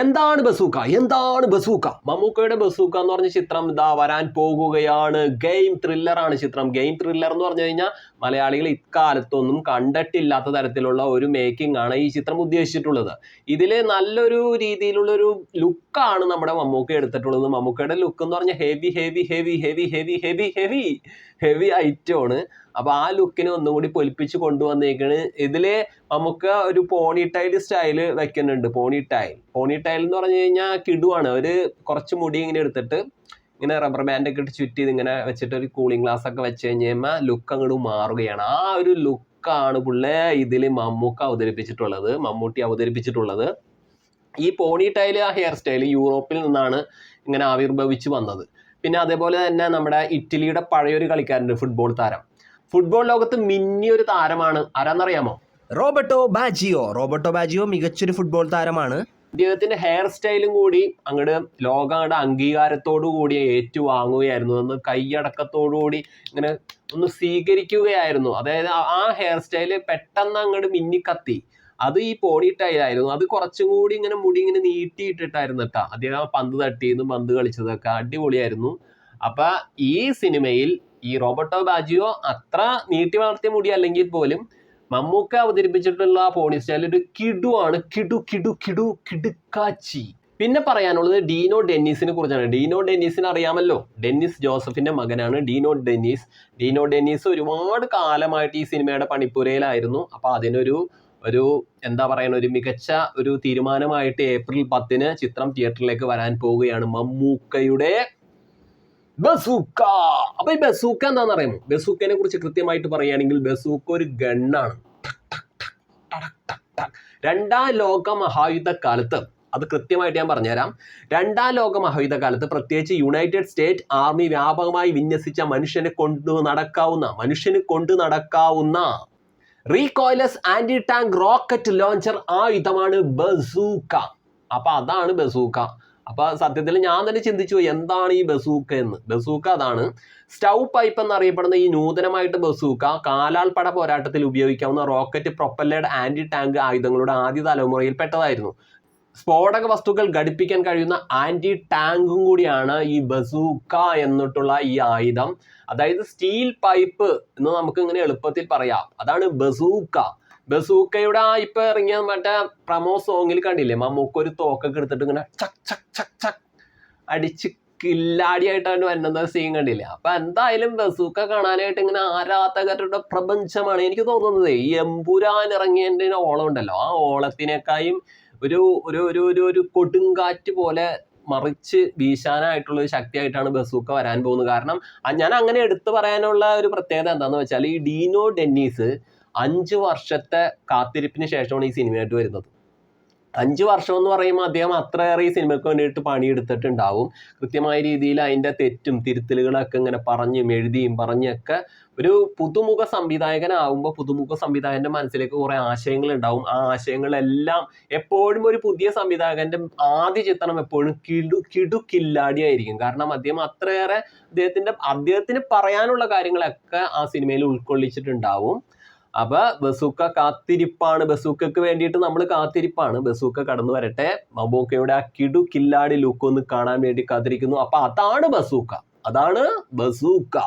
എന്താണ് ബസൂക്ക? എന്താണ് ബസൂക്ക? മമ്മൂക്കയുടെ ബസൂക്ക എന്ന് പറഞ്ഞ ചിത്രം ഇതാ വരാൻ പോകുകയാണ്. ഗെയിം ത്രില്ലറാണ് ചിത്രം. ഗെയിം ത്രില്ലർ എന്ന് പറഞ്ഞു കഴിഞ്ഞാൽ മലയാളികൾ ഇക്കാലത്തൊന്നും കണ്ടിട്ടില്ലാത്ത തരത്തിലുള്ള ഒരു മേക്കിംഗ് ആണ് ഈ ചിത്രം ഉദ്ദേശിച്ചിട്ടുള്ളത്. ഇതിൽ നല്ലൊരു രീതിയിലുള്ള ഒരു ലുക്കാണ് നമ്മുടെ മമ്മൂക്ക എടുത്തിട്ടുള്ളത്. മമ്മൂക്കയുടെ ലുക്ക് എന്ന് പറഞ്ഞാൽ heavy heavy heavy heavy heavy heavy heavy heavy ഐറ്റമാണ് അപ്പൊ ആ ലുക്കിനെ ഒന്നും കൂടി പൊലിപ്പിച്ച് കൊണ്ടുവന്നേക്കണ്. ഇതിൽ നമുക്ക് ഒരു പോണി ടൈൽ സ്റ്റൈൽ വെക്കുന്നുണ്ട് പോണി ടൈൽ പോണി ടൈൽ എന്ന് പറഞ്ഞു കഴിഞ്ഞാൽ കിടുവാണ്. ഒരു കുറച്ച് മുടി ഇങ്ങനെ എടുത്തിട്ട് ഇങ്ങനെ റബ്ബർ ബാൻഡ് ഒക്കെ ഇട്ട് ചുറ്റി ഇങ്ങനെ വെച്ചിട്ട് ഒരു കൂളിംഗ് ഗ്ലാസ് ഒക്കെ വെച്ച് കഴിഞ്ഞാൽ ലുക്ക് അങ്ങോട്ട് മാറുകയാണ്. ആ ഒരു ലുക്കാണ് പുള്ളേ ഇതിൽ മമ്മൂക്ക അവതരിപ്പിച്ചിട്ടുള്ളത് മമ്മൂട്ടി അവതരിപ്പിച്ചിട്ടുള്ളത്. ഈ പോണി ടൈൽ ആ ഹെയർ സ്റ്റൈൽ യൂറോപ്പിൽ നിന്നാണ് ഇങ്ങനെ ആവിർഭവിച്ച് വന്നത്. പിന്നെ അതേപോലെ തന്നെ നമ്മുടെ ഇറ്റലിയുടെ പഴയൊരു കളിക്കാരുണ്ട് ഫുട്ബോൾ താരം. ഫുട്ബോൾ ലോകത്ത് മിന്നിയൊരു താരമാണ് ആരാന്നറിയാമോ? Roberto Baggio. റോബർട്ടോ ബാജിയോ മികച്ചൊരു ഫുട്ബോൾ താരമാണ്. അദ്ദേഹത്തിന്റെ ഹെയർ സ്റ്റൈലും കൂടി അങ്ങോട്ട് ലോകങ്ങളുടെ അംഗീകാരത്തോടു കൂടി ഏറ്റുവാങ്ങുകയായിരുന്നു. ഒന്ന് കൈയടക്കത്തോടു കൂടി ഇങ്ങനെ ഒന്ന് സ്വീകരിക്കുകയായിരുന്നു. അതായത് ആ- ഹെയർ സ്റ്റൈൽ പെട്ടെന്ന് അങ്ങോട്ട് മിന്നിക്കത്തി. അത് ഈ പോണി ടൈലായിരുന്നു അത് കുറച്ചും കൂടി ഇങ്ങനെ മുടി ഇങ്ങനെ നീട്ടിയിട്ടിട്ടായിരുന്നു കേട്ടോ. അദ്ദേഹം പന്ത് തട്ടിയതും പന്ത് കളിച്ചതൊക്കെ അടിപൊളിയായിരുന്നു. അപ്പൊ ഈ സിനിമയിൽ ഈ റോബർട്ടോ ബാജിയോ അത്ര നീട്ടി വളർത്തിയ മുടി അല്ലെങ്കിൽ പോലും മമ്മൂക്ക അവതരിപ്പിച്ചിട്ടുള്ള പോണി സ്റ്റൈൽ ഒരു കിടുവാണ്. കിടു കിടു കിടു കിടുക്കാച്ചി. പിന്നെ പറയാനുള്ളത് ഡീനോ ഡെന്നീസിനെ കുറിച്ചാണ്. ഡീനോ ഡെന്നീസിനെ അറിയാമല്ലോ. ഡെന്നിസ് ജോസഫിന്റെ മകനാണ് ഡീനോ ഡെന്നീസ്. ഡീനോ ഡെന്നീസ് ഒരുപാട് കാലമായിട്ട് ഈ സിനിമയുടെ പണിപ്പുരയിലായിരുന്നു. അപ്പൊ അതിനൊരു ഒരു എന്താ പറയുക ഒരു മികച്ച ഒരു തീരുമാനമായിട്ട് ഏപ്രിൽ പത്തിന് ചിത്രം തിയേറ്ററിലേക്ക് വരാൻ പോവുകയാണ് മമ്മൂക്കയുടെ ബസൂക്ക. അപ്പൊ ഈ ബസൂക്ക എന്താണെന്ന് അറിയാമോ? ബസൂക്കനെ കുറിച്ച് കൃത്യമായിട്ട് പറയുകയാണെങ്കിൽ ബസൂക്ക ഒരു ഗണ്ണാണ്. രണ്ടാം ലോക മഹായുദ്ധ കാലത്ത് അത് കൃത്യമായിട്ട് ഞാൻ പറഞ്ഞുതരാം. രണ്ടാം ലോക മഹായുദ്ധ കാലത്ത് പ്രത്യേകിച്ച് യുണൈറ്റഡ് സ്റ്റേറ്റ് ആർമി വ്യാപകമായി വിന്യസിച്ച മനുഷ്യനെ കൊണ്ടു നടക്കാവുന്ന മനുഷ്യന് കൊണ്ടു നടക്കാവുന്ന recoilless anti tank rocket launcher ആയുധമാണ് ബസൂക്ക. അപ്പൊ അതാണ് ബസൂക്ക. അപ്പൊ സത്യത്തിൽ ഞാൻ തന്നെ ചിന്തിച്ചു എന്താണ് ഈ ബസൂക്ക എന്ന്? ബസൂക്ക അതാണ് സ്റ്റൗ പൈപ്പ് എന്നറിയപ്പെടുന്ന ഈ നൂതനമായിട്ട് ബസൂക്ക കാലാൾപ്പട പോരാട്ടത്തിൽ ഉപയോഗിക്കാവുന്ന റോക്കറ്റ് പ്രൊപ്പല്ലേഡ് ആന്റി ടാങ്ക് ആയുധങ്ങളുടെ ആദ്യ തലമുറയിൽ പെട്ടതായിരുന്നു. സ്ഫോടക വസ്തുക്കൾ ഘടിപ്പിക്കാൻ കഴിയുന്ന ആന്റി ടാങ്കും കൂടിയാണ് ഈ ബസൂക്ക എന്നിട്ടുള്ള ഈ ആയുധം. അതായത് സ്റ്റീൽ പൈപ്പ് എന്ന് നമുക്ക് ഇങ്ങനെ എളുപ്പത്തിൽ പറയാം. അതാണ് ബസൂക്ക. ബസൂക്കയുടെ ആ ഇപ്പൊ ഇറങ്ങിയ മറ്റേ പ്രമോ സോങ്ങിൽ കണ്ടില്ലേ? മമ്മൂക്ക ഒരു തോക്കൊക്കെ എടുത്തിട്ട് ഇങ്ങനെ ചക് ചക് ചക് ചക് അടിച്ച് കില്ലാടിയായിട്ടാണ് വരുന്നത് സീൻ കണ്ടില്ലേ? അപ്പൊ എന്തായാലും ബസൂക്ക കാണാനായിട്ട് ഇങ്ങനെ ആരാധകരുടെ പ്രപഞ്ചമാണ്. എനിക്ക് തോന്നുന്നത് ഈ എമ്പുരാൻ ഇറങ്ങിയതിന്റെ ഓളം ഉണ്ടല്ലോ. ആ ഓളത്തിനേക്കായും ഒരു ഒരു ഒരു ഒരു കൊടുങ്കാറ്റ് പോലെ മറിച്ച് വീശാനായിട്ടുള്ള ഒരു ശക്തിയായിട്ടാണ് ബസൂക്ക വരാൻ പോകുന്നത്. കാരണം ഞാൻ അങ്ങനെ എടുത്തു പറയാനുള്ള ഒരു പ്രത്യേകത എന്താണെന്ന് വെച്ചാൽ ഈ ഡീനോ ഡെന്നീസ് അഞ്ച് വർഷത്തെ കാത്തിരിപ്പിന് ശേഷമാണ് ഈ സിനിമയായിട്ട് വരുന്നത്. അഞ്ച് വർഷം എന്ന് പറയുമ്പോൾ അദ്ദേഹം അത്രയേറെ ഈ സിനിമയ്ക്ക് വേണ്ടിയിട്ട് പണിയെടുത്തിട്ടുണ്ടാവും. കൃത്യമായ രീതിയിൽ അതിന്റെ തെറ്റും തിരുത്തലുകളൊക്കെ ഇങ്ങനെ പറഞ്ഞും എഴുതിയും പറഞ്ഞൊക്കെ ഒരു പുതുമുഖ സംവിധായകനാവുമ്പോൾ പുതുമുഖ സംവിധായകന്റെ മനസ്സിലേക്ക് കുറേ ആശയങ്ങൾ ഉണ്ടാവും ആ ആശയങ്ങളെല്ലാം എപ്പോഴും ഒരു പുതിയ സംവിധായകന്റെ ആദ്യ ചിത്രം എപ്പോഴും കിടു കിടുക്കില്ലാടിയായിരിക്കും. കാരണം അദ്ദേഹം അത്രയേറെ അദ്ദേഹത്തിന്റെ അദ്ദേഹത്തിന് പറയാനുള്ള കാര്യങ്ങളൊക്കെ ആ സിനിമയിൽ ഉൾക്കൊള്ളിച്ചിട്ടുണ്ടാവും. അപ്പൊ ബസൂക്ക കാത്തിരിപ്പാണ്. ബസൂക്കക്ക് വേണ്ടിയിട്ട് നമ്മൾ കാത്തിരിപ്പാണ്. ബസൂക്ക കടന്നു വരട്ടെ. മബോക്കയുടെ ആ കിടു കില്ലാടി ലുക്ക് ഒന്ന് കാണാൻ വേണ്ടി കാത്തിരിക്കുന്നു. അപ്പൊ അതാണ് ബസൂക്ക. അതാണ് ബസൂക്ക.